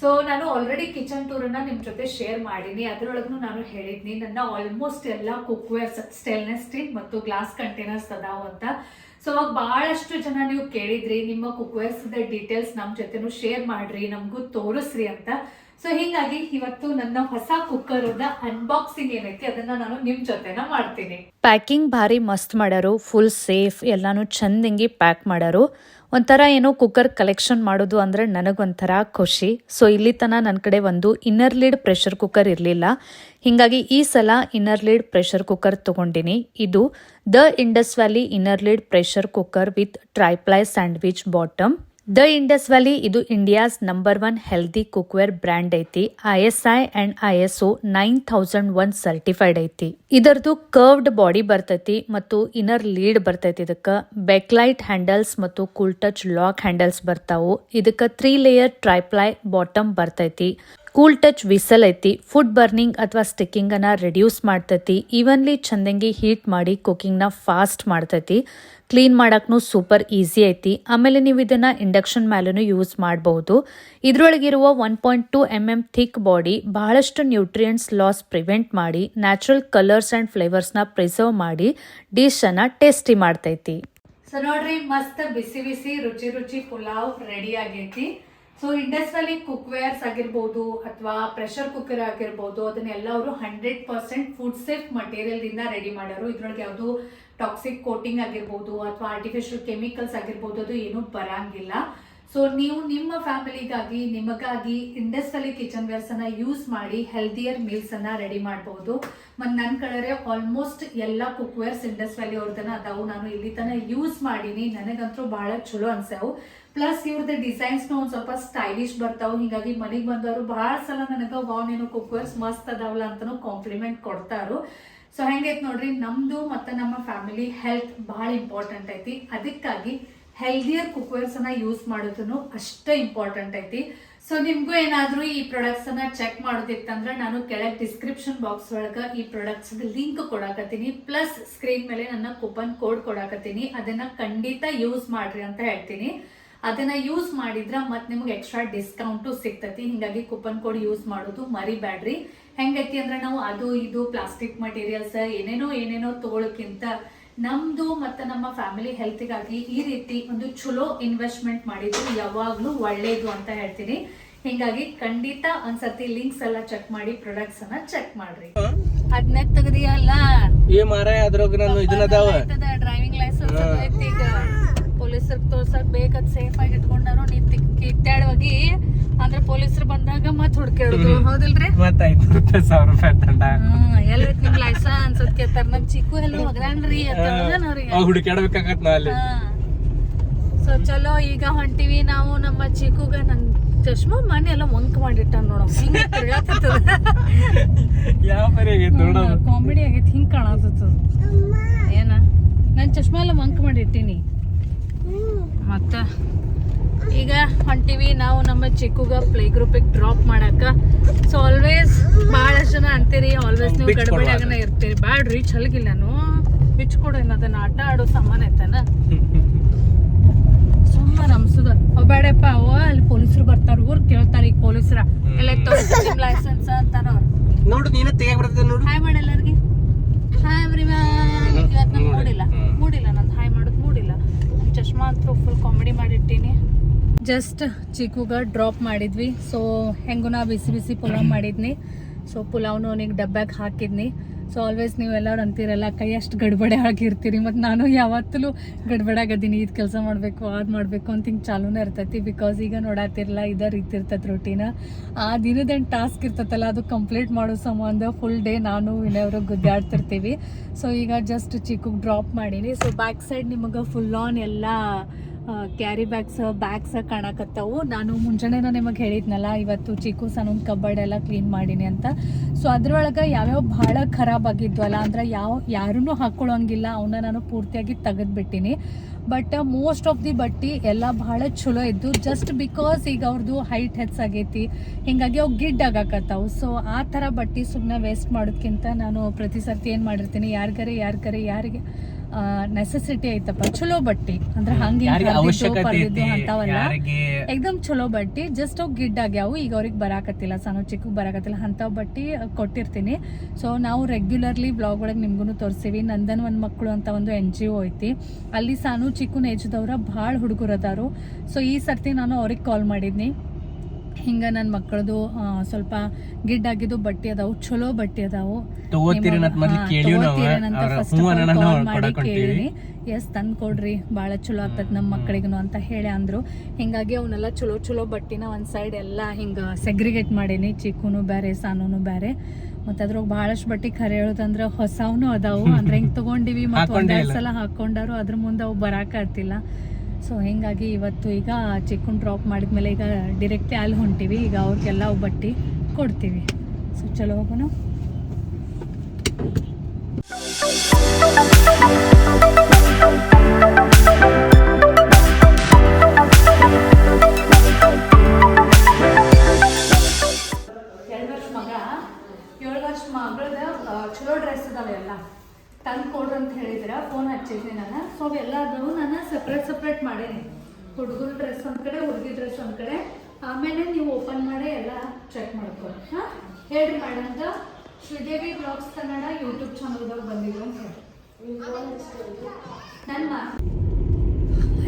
ಸೊ ನಾನು ಆಲ್ರೆಡಿ ಕಿಚನ್ ಟೂರನ್ನ ನಿಮ್ಮ ಜೊತೆ ಶೇರ್ ಮಾಡೀನಿ. ಅದರೊಳಗೂ ನಾನು ಹೇಳಿದ್ನಿ, ನನ್ನ ಆಲ್ಮೋಸ್ಟ್ ಎಲ್ಲ ಕುಕ್ವೇರ್ಸ್ ಸ್ಟೇನ್ಲೆಸ್ ಸ್ಟೀಲ್ ಮತ್ತು ಗ್ಲಾಸ್ ಕಂಟೈನರ್ಸ್ ಅದಾವು ಅಂತ. ಸೊ ಅವಾಗ ಬಹಳಷ್ಟು ಜನ ನೀವು ಕೇಳಿದ್ರಿ, ನಿಮ್ಮ ಕುಕ್ವೇರ್ಸ್ ಡೀಟೇಲ್ಸ್ ನಮ್ಮ ಜೊತೆನೂ ಶೇರ್ ಮಾಡ್ರಿ, ನಮಗೂ ತೋರಿಸ್ರಿ ಅಂತ. ಸೊ ಹೀಗಾಗಿ ಇವತ್ತು ನನ್ನ ಹೊಸ ಕುಕ್ಕರ್ ಅನ್ಬಾಕ್ಸಿಂಗ್ ಏನೈತಿ ಅದನ್ನ ನಾನು ನಿಮ್ ಜೊತೆನ ಮಾಡ್ತೀನಿ. ಪ್ಯಾಕಿಂಗ್ ಭಾರಿ ಮಸ್ತ್ ಮಾಡ್ಯಾರು ಫುಲ್ ಸೇಫ್ ಎಲ್ಲಾನು ಚಂದಿಂಗಿ ಪ್ಯಾಕ್ ಮಾಡ್ಯಾರು. ಒಂಥರ ಏನೋ ಕುಕ್ಕರ್ ಕಲೆಕ್ಷನ್ ಮಾಡೋದು ಅಂದ್ರೆ ನನಗೊಂಥರ ಖುಷಿ. ಸೊ ಇಲ್ಲಿ ತನಕ ನನ್ನ ಕಡೆ ಒಂದು ಇನ್ನರ್ ಲೀಡ್ ಪ್ರೆಷರ್ ಕುಕ್ಕರ್ ಇರಲಿಲ್ಲ. ಹೀಗಾಗಿ ಈ ಸಲ ಇನ್ನರ್ ಲೀಡ್ ಪ್ರೆಷರ್ ಕುಕ್ಕರ್ ತಗೊಂಡಿನಿ. ಇದು the Indus Valley inner lid pressure cooker with triply sandwich bottom the Indus Valley ಇದು India's number one healthy cookware brand ಐತಿ. I S I and I S O nine thousand one certified ಐತಿ. ಇದರದು curved body ಬರ್ತೈತಿ ಮತ್ತು inner lid ಬರ್ತೈತಿ. ಇದಕ್ಕ bakelite handles ಮತ್ತು cool touch lock handles ಬರ್ತಾವು. ಇದಕ್ಕ ತ್ರೀ ಲೇಯರ್ ಟ್ರೈಪ್ಲೈ ಬಾಟಮ್ ಬರ್ತೈತಿ. ಕೂಲ್ ಟಚ್ ವಿಸಲ್ ಐತಿ, ಫುಡ್ ಬರ್ನಿಂಗ್ ಅಥವಾ ಸ್ಟಿಕ್ಕಿಂಗ್ ರೆಡ್ಯೂಸ್ ಮಾಡ್ತೈತಿ. ಈವನ್ಲಿ ಚಂದಂಗಿ ಹೀಟ್ ಮಾಡಿ ಕುಕಿಂಗ್ನ ಫಾಸ್ಟ್ ಮಾಡ್ತೈತಿ. ಕ್ಲೀನ್ ಮಾಡಕ್ನು ಸೂಪರ್ ಈಸಿ ಐತಿ. ಆಮೇಲೆ ನೀವು ಇದನ್ನ ಇಂಡಕ್ಷನ್ ಮೇಲೂ ಯೂಸ್ ಮಾಡಬಹುದು. ಇದರೊಳಗಿರುವ one point two M M thick body ಬಹಳಷ್ಟು ನ್ಯೂಟ್ರಿಯೆಂಟ್ಸ್ ಲಾಸ್ ಪ್ರಿವೆಂಟ್ ಮಾಡಿ ನ್ಯಾಚುರಲ್ ಕಲರ್ಸ್ ಅಂಡ್ ಫ್ಲೇವರ್ಸ್ನ ಪ್ರಿಸರ್ವ್ ಮಾಡಿ ಡಿಶ್ ಅನ್ನ ಟೇಸ್ಟಿ ಮಾಡ್ತೈತಿ. ಸೊ ನೋಡ್ರಿ, ಮಸ್ತ್ ಬಿಸಿ ಬಿಸಿ, ರುಚಿ ರುಚಿ ಪುಲಾವ್ ರೆಡಿ ಆಗೈತಿ. ಸೊ ಇಂಡಸ್ ಕುಕ್ ಕುಕ್ವೇರ್ಸ್ ಆಗಿರ್ಬೋದು ಅಥವಾ ಪ್ರೆಷರ್ ಕುಕ್ಕರ್ ಆಗಿರ್ಬೋದು, ಅದನ್ನೆಲ್ಲ ಅವರು hundred percent food safe material ದಿಂದ ರೆಡಿ ಮಾಡ್ಯಾರು ಇದ್ರೊಳಗೆ ಯಾವುದು ಟಾಕ್ಸಿಕ್ ಕೋಟಿಂಗ್ ಆಗಿರ್ಬೋದು ಅಥವಾ ಆರ್ಟಿಫಿಷಿಯಲ್ ಕೆಮಿಕಲ್ಸ್ ಆಗಿರ್ಬೋದು, ಅದು ಏನೂ ಬರಂಗಿಲ್ಲ. ಸೊ ನೀವು ನಿಮ್ಮ ಫ್ಯಾಮಿಲಿಗಾಗಿ, ನಿಮಗಾಗಿ ಇಂಡಸ್ ವ್ಯಾಲಿ ಕಿಚನ್ ವೇರ್ಸ್ ಅನ್ನ ಯೂಸ್ ಮಾಡಿ ಹೆಲ್ದಿಯರ್ ಮೀಲ್ಸ್ ಅನ್ನ ರೆಡಿ ಮಾಡಬಹುದು ಮತ್ತು ನನ್ನ ಕಡೆ ಆಲ್ಮೋಸ್ಟ್ ಎಲ್ಲ ಕುಕ್ವೇರ್ಸ್ ಇಂಡಸ್ ವ್ಯಾಲಿ ಅವ್ರದನ್ನ ಅದಾವು. ನಾನು ಇಲ್ಲಿ ತನಕ ಯೂಸ್ ಮಾಡೀನಿ. ನನಗಂತೂ ಬಹಳ ಚಲೋ ಅನ್ಸಾವು ಪ್ಲಸ್ ಇವ್ರದ್ದು ಡಿಸೈನ್ಸ್ ಒಂದು ಸ್ವಲ್ಪ ಸ್ಟೈಲಿಶ್ ಬರ್ತಾವೆ. ಹಿಂಗಾಗಿ ಮನೆಗೆ ಬಂದವರು ಬಹಳ ಸಲ ನನಗೆ ವಾವ್, ನೀನು ಕುಕ್ಕರ್ಸ್ ಮಸ್ತ್ ಅದಾವಲ್ಲ ಅಂತಾನು ಕಾಂಪ್ಲಿಮೆಂಟ್ ಕೊಡ್ತಾರು. ಸೊ ಹೆಂಗೈತೆ ನೋಡ್ರಿ ನಮ್ಮದು ಮತ್ತು ನಮ್ಮ ಫ್ಯಾಮಿಲಿ ಹೆಲ್ತ್ ಬಹಳ ಇಂಪಾರ್ಟೆಂಟ್ ಐತಿ. ಅದಕ್ಕಾಗಿ ಹೆಲ್ದಿಯರ್ ಕುಕ್ವೇರ್ಸ್ ಅನ್ನ ಯೂಸ್ ಮಾಡೋದನ್ನು ಅಷ್ಟೇ ಇಂಪಾರ್ಟೆಂಟ್ ಐತಿ. ಸೊ ನಿಮಗೂ ಏನಾದರೂ ಈ ಪ್ರಾಡಕ್ಟ್ಸ್ ಅನ್ನ ಚೆಕ್ ಮಾಡೋದಿತ್ತಂದ್ರೆ ನಾನು ಕೆಳಗೆ ಡಿಸ್ಕ್ರಿಪ್ಷನ್ ಬಾಕ್ಸ್ ಒಳಗ ಈ ಪ್ರಾಡಕ್ಟ್ಸ್ ಲಿಂಕ್ ಕೊಡಾಕತ್ತೀನಿ. ಪ್ಲಸ್ ಸ್ಕ್ರೀನ್ ಮೇಲೆ ನನ್ನ ಕೂಪನ್ ಕೋಡ್ ಕೊಡಾಕತ್ತೀನಿ. ಅದನ್ನ ಖಂಡಿತ ಯೂಸ್ ಮಾಡ್ರಿ ಅಂತ ಹೇಳ್ತೀನಿ. ಅದನ್ನ ಯೂಸ್ ಮಾಡಿದ್ರ ಮತ್ತೆ ನಿಮ್ಗೆ ಎಕ್ಸ್ಟ್ರಾ ಡಿಸ್ಕೌಂಟು ಸಿಗ್ತತಿ. ಹಿಂಗಾಗಿ ಕೂಪನ್ ಕೋಡ್ ಯೂಸ್ ಮಾಡೋದು ಮರಿಬ್ಯಾಡ್ರಿ. ಹೆಂಗೈತಿ ಅಂದ್ರೆ ನಾವು ಅದು ಇದು ಪ್ಲಾಸ್ಟಿಕ್ ಮಟೀರಿಯಲ್ಸ್ ಏನೇನೋ ಏನೇನೋ ತಗೊಳಕ್ಕಿಂತ ನಮ್ದು ಮತ್ತೆ ನಮ್ಮ ಫ್ಯಾಮಿಲಿ ಹೆಲ್ತಿಗಾಗಿ ಈ ರೀತಿ ಒಂದು ಚಲೋ ಇನ್ವೆಸ್ಟ್ಮೆಂಟ್ ಮಾಡಿದ್ರು ಯಾವಾಗಲೂ ಒಳ್ಳೇದು ಅಂತ ಹೇಳ್ತೀನಿ. ಹಿಂಗಾಗಿ ಖಂಡಿತ ಒಂದ್ಸತಿ ಲಿಂಕ್ಸ್ ಎಲ್ಲ ಚೆಕ್ ಮಾಡಿ ಪ್ರಾಡಕ್ಟ್ಸ್ ಅನ್ನ ಚೆಕ್ ಮಾಡ್ರಿ. ಅದನ್ನ ತೆಗ್ದಿಯಲ್ಲ? ಏ ಮಾರಾಯ ಅದ್ರಾಗ ನಾನು ಇದನ್ನ ಅದಾವ. ಡ್ರೈವಿಂಗ್ ಲೈಸೆನ್ಸ್ ಪೊಲೀಸರಿಗೆ ತೋರ್ಸಕ್ ಬೇಕದ್ ಸೇಫ್ ಆಗಿ ಇಟ್ಕೊಂಡಾರು ನೀ ಕಿತ್ತಾಡುವಾಗಿ ಅಂದ್ರೆ ಪೊಲೀಸರು ಬಂದಾಗ ಮತ್ ಹುಡ್ಕೇಳುದು ಹೌದಿಲ್ರಿ? ಮತ್ತ ಐನೂರು ರೂಪಾಯಿ ಸಾವಿರ ರೂಪಾಯಿ ದಂಡ ಎಲ್ಲ ನಿಮ್ ಲೈಸೆನ್ಸ್ ಅದ್ ಕೇಳ್ತಾರ. ನಮ್ ಚಿಕ್ಕು ಎಲ್ಲ ಹೋಗ್ರಾನ್ರಿ ನಾ ಅಲ್ಲಿ. ಸೊ ಚಲೋ ಈಗ ಹೊಂಟಿವಿ ನಾವು ನಮ್ಮ ಚಿಕ್ಕುಗ ನನ್ ಚಶ್ಮಾ ಮನೆ ಎಲ್ಲ ವಂಕ್ ಮಾಡಿಟ್ಟ ನೋಡ ಹಿಂಗ ಯಾವ ಆಗೈತ್ ನೋಡೋದು ಕಾಮಿಡಿ ಆಗೈತಿ ಹಿಂಗ್ ಕಾಣತದ ಏನ? ನನ್ ಚಶ್ಮಾ ಎಲ್ಲ ವಂಕ್ ಮಾಡಿಟ್ಟಿನಿ. ಮತ್ತ ಈಗ ಹೊಂಟಿವಿ ನಾವು ನಮ್ಮ ಚಿಕ್ಕಗ ಪ್ಲೇ ಗ್ರೂಪಿಗೆ ಡ್ರಾಪ್ ಮಾಡಾಕ ಸೊ ಆಲ್ವೇಸ್ ಭಾಳಷ್ಟು ಜನ ಅಂತೀರಿ ಆಲ್ವೇಸ್ ನೀವು ಗಡಬಡಿಯಾಗನ ಇರ್ತೀರಿ. ಬ್ಯಾಡ್ರಿ ಚಲಗಿಲ್ಲ ನಾನು ಬಿಚ್ ಕೊಡು ಅದನ್ನ ಆಟ ಆಡೋ ಸಾಮಾನ್ ಐತನ? (laughs) ಸುಮ್ಮನೆ ನಮ್ಸದ. ಅವ್ ಬೇಡಪ್ಪ ಅವ ಅಲ್ಲಿ ಪೊಲೀಸರು ಬರ್ತಾರ ಊರ್ ಕೇಳ್ತಾರ ಈಗ ಪೊಲೀಸರ. ಎಲ್ಲ ತೋರಿಸ್ತೀನಿ ಲೈಸೆನ್ಸ್ ಅಂತಾರ ಅವ್ರು. ನೋಡು ನೀನ ತೆಗೆ ಬರ್ತದೆ ನೋಡು. ಹಾಯ್ ಮಾಡಿ ಎಲ್ಲರಿಗೆ ಹಾಯ್ ಎವ್ರಿವನ್ ಇವತ್ತು ಮೂಡಿಲ್ಲ. ಮೂಡಿಲ್ಲ ನಂದು. ಮೂಡಿಲ್ಲ ಚಶ್ಮಾ ಅಂತೂ ಫುಲ್ ಕಾಮಿಡಿ ಮಾಡಿಟ್ಟೀನಿ. ಜಸ್ಟ್ ಚಿಕ್ಕುಗ ಡ್ರಾಪ್ ಮಾಡಿದ್ವಿ. ಸೊ ಹೆಂಗೂ ನಾ ಬಿಸಿ ಬಿಸಿ ಪುಲಾವ್ ಮಾಡಿದ್ನಿ. ಸೊ ಪುಲಾವ್ನು ಅವನಿಗೆ ಡಬ್ಬ್ಯಾಗ ಹಾಕಿದ್ನಿ. ಸೊ ಆಲ್ವೇಸ್ ನೀವೆಲ್ಲರೂ ಅಂತೀರಲ್ಲ, ಕೈ ಅಷ್ಟು ಗಡ್ಬಡೆ ಆಗಿರ್ತೀರಿ ಮತ್ತು ನಾನು ಯಾವತ್ತೂ ಗಡ್ಬಡಾಗದೀನಿ ಇದು ಕೆಲಸ ಮಾಡಬೇಕು ಅದು ಮಾಡಬೇಕು ಅಂತ ಹಿಂಗೆ ಚಾಲೂನೇ ಇರ್ತೈತಿ. ಬಿಕಾಸ್ ಈಗ ನೋಡಾತಿರಲ್ಲ ಇದೇ ರೀತಿ ಇರ್ತೈತೆ ರೊಟೀನ ಆ ದಿನದೇನು ಟಾಸ್ಕ್ ಇರ್ತೈತಲ್ಲ, ಅದು ಕಂಪ್ಲೀಟ್ ಮಾಡೋ ಸಂಬಂಧ ಫುಲ್ ಡೇ ನಾನು ವಿನಯವರು ಗುದ್ದಾಡ್ತಿರ್ತೀವಿ. ಸೊ ಈಗ ಜಸ್ಟ್ ಚಿಕ್ಕಗೆ ಡ್ರಾಪ್ ಮಾಡೀನಿ. ಸೊ ಬ್ಯಾಕ್ ಸೈಡ್ ನಿಮಗೆ ಫುಲ್ ಆನ್ ಎಲ್ಲ ಕ್ಯಾರಿ ಬ್ಯಾಗ್ಸ್ ಬ್ಯಾಗ್ಸ್ ಕಾಣಕತ್ತವು. ನಾನು ಮುಂಜಾನೆನ ನಿಮಗೆ ಹೇಳಿದ್ನಲ್ಲ, ಇವತ್ತು ಚಿಕ್ಕು ಸಣ್ಣ ಕಬ್ಬರ್ಡ್ ಎಲ್ಲ ಕ್ಲೀನ್ ಮಾಡೀನಿ ಅಂತ. ಸೊ ಅದ್ರೊಳಗೆ ಯಾವ್ಯಾವ ಭಾಳ ಖರಾಬ್ ಆಗಿದ್ವಲ್ಲ, ಅಂದ್ರೆ ಯಾವ ಯಾರೂ ಹಾಕೊಳ್ಳೋಂಗಿಲ್ಲ ಅವನ್ನ ನಾನು ಪೂರ್ತಿಯಾಗಿ ತೆಗೆದ್ಬಿಟ್ಟಿನಿ. ಬಟ್ ಮೋಸ್ಟ್ ಆಫ್ ದಿ ಬಟ್ಟಿ ಎಲ್ಲ ಭಾಳ ಚಲೋ ಇದ್ದು ಜಸ್ಟ್ ಬಿಕಾಸ್ ಈಗ ಅವ್ರದ್ದು ಹೈಟ್ ಹೆಚ್ಚಾಗೈತಿ ಹಿಂಗಾಗಿ ಅವು ಗಿಡ್ ಆಗಾಕತ್ತಾವು. ಸೊ ಆ ಥರ ಬಟ್ಟಿ ಸುಮ್ಮನೆ ವೇಸ್ಟ್ ಮಾಡೋದ್ಕಿಂತ ನಾನು ಪ್ರತಿ ಸರ್ತಿ ಏನು ಮಾಡಿರ್ತೀನಿ, ಯಾರಿಗಾರೆ ಯಾರಿಗಾರೆ, ಯಾರಿಗೆ ನೆಸೆಸಿಟಿ ಐತಪ್ಪ. ಚಲೋ ಬಟ್ಟಿ. ಅಂದ್ರೆ ಹಂಗೆ ಅಂತಾವಲ್ಲ ಯಾರಿಗೆ ಚಲೋ ಬಟ್ಟಿ. ಜಸ್ಟ್ ಅವ್ ಗಿಡ್ ಆಗ್ಯಾವು. ಈಗ ಅವ್ರಿಗೆ ಬರಾಕತ್ತಿಲ್ಲ. ಸಣ್ಣ ಚಿಕ್ಕ ಬರಾಕತ್ತಿಲ್ಲ. ಅಂಥವ್ ಬಟ್ಟಿ ಕೊಟ್ಟಿರ್ತೀನಿ. ಸೊ ನಾವು ರೆಗ್ಯುಲರ್ಲಿ ಬ್ಲಾಗ್ ಒಳಗೆ ನಿಮ್ಗೂ ತೋರಿಸ್ತೀವಿ ನಂದನ್ ಒಂದು ಮಕ್ಕಳು ಅಂತ ಒಂದು ಎನ್ ಜಿ ಒ ಐತಿ. ಅಲ್ಲಿ ಸಾನು ಚಿಕ್ಕನ ಏಜ್ದವ್ರ ಭಾಳ ಹುಡುಗರು ಅದಾರು. ಸೊ ಈ ಸರ್ತಿ ನಾನು ಅವ್ರಿಗೆ ಕಾಲ್ ಮಾಡಿದ್ನಿ. ಹಿಂಗೆ ನನ್ನ ಮಕ್ಕಳದು ಸ್ವಲ್ಪ ಗಿಡ್ ಆಗಿದ್ದು ಬಟ್ಟೆ ಅದಾವು ಚಲೋ ಬಟ್ಟೆ ಅದಾವು. ಹೊಂಟೀವಿ. ಎಸ್ ತಂದು ಕೊಡ್ರಿ ಭಾಳ ಚಲೋ ಆಗ್ತದೆ ನಮ್ಮ ಮಕ್ಕಳಿಗೂ ಅಂತ ಹೇಳಿ ಅಂದ್ರು. ಹಿಂಗಾಗಿ ಅವನ್ನೆಲ್ಲ ಚಲೋ ಚಲೋ ಬಟ್ಟಿನ ಒಂದು ಸೈಡ್ ಎಲ್ಲ ಹಿಂಗ ಸೆಗ್ರಿಗೇಟ್ ಮಾಡೇನಿ ಚಿಕ್ಕುನು ಬೇರೆ ಸಾನೂನು ಬೇರೆ ಮತ್ತು ಅದ್ರಾಗ ಭಾಳಷ್ಟು ಬಟ್ಟಿ ಖರೆ ಹೇಳುದಂದ್ರ ಹೊಸವನು ಅದಾವು. ಅಂದ್ರೆ ಹಿಂಗೆ ತಗೊಂಡಿವಿ ಮತ್ತು ಹಾಕೊಂಡೇ ಒಂದೆರಡು ಸಲ ಹಾಕೊಂಡಾರು ಅದ್ರ ಮುಂದೆ ಅವು ಬರಾಕತ್ತಿಲ್ಲ ಸೊ ಹಿಂಗಾಗಿ ಇವತ್ತು ಈಗ ಚಿಕ್ಕನ್ ಡ್ರಾಪ್ ಮಾಡಿದ್ಮೇಲೆ ಈಗ ಡೈರೆಕ್ಟ್ಲಿ ಅಲ್ಲಿ ಹೊಂಟಿವಿ. ಈಗ ಅವ್ರಿಗೆಲ್ಲ ಬಟ್ಟಿ ಕೊಡ್ತೀವಿ. ಸೊ ಚಲೋ ಹೋಗೋಣ. ಚಲೋ ಡ್ರೆಸ್ ಅದಾವೆ ಎಲ್ಲ. ತಂದು ಕೊಡ್ರಿ ಅಂತ ಹೇಳಿದ್ರೆ ಫೋನ್ ಹಚ್ಚಿದ್ವಿ ನಾನು. ಸೊ ಅವೆಲ್ಲ ಅದಾವು ನಾನು ಸಪ್ರೇಟ್ ಸಪ್ರೇಟ್ ಮಾಡೇನಿ. ಹುಡುಗರ ಡ್ರೆಸ್ ಒಂದ್ ಕಡೆ, ಹುಡುಗಿ ಡ್ರೆಸ್ ಒಂದ್ ಕಡೆ. ಆಮೇಲೆ ನೀವು ಓಪನ್ ಮಾಡಿ ಎಲ್ಲ ಚೆಕ್ ಮಾಡ್ಕೊಳ್ಳಿ. ಹಾಂ? ಹೇಳ್ರಿ madam Sridevi blogs Kannada YouTube ಚಾನಲ್ದವ್ರು ಬಂದಿದ್ರು ಅಂತ ನನ್ನ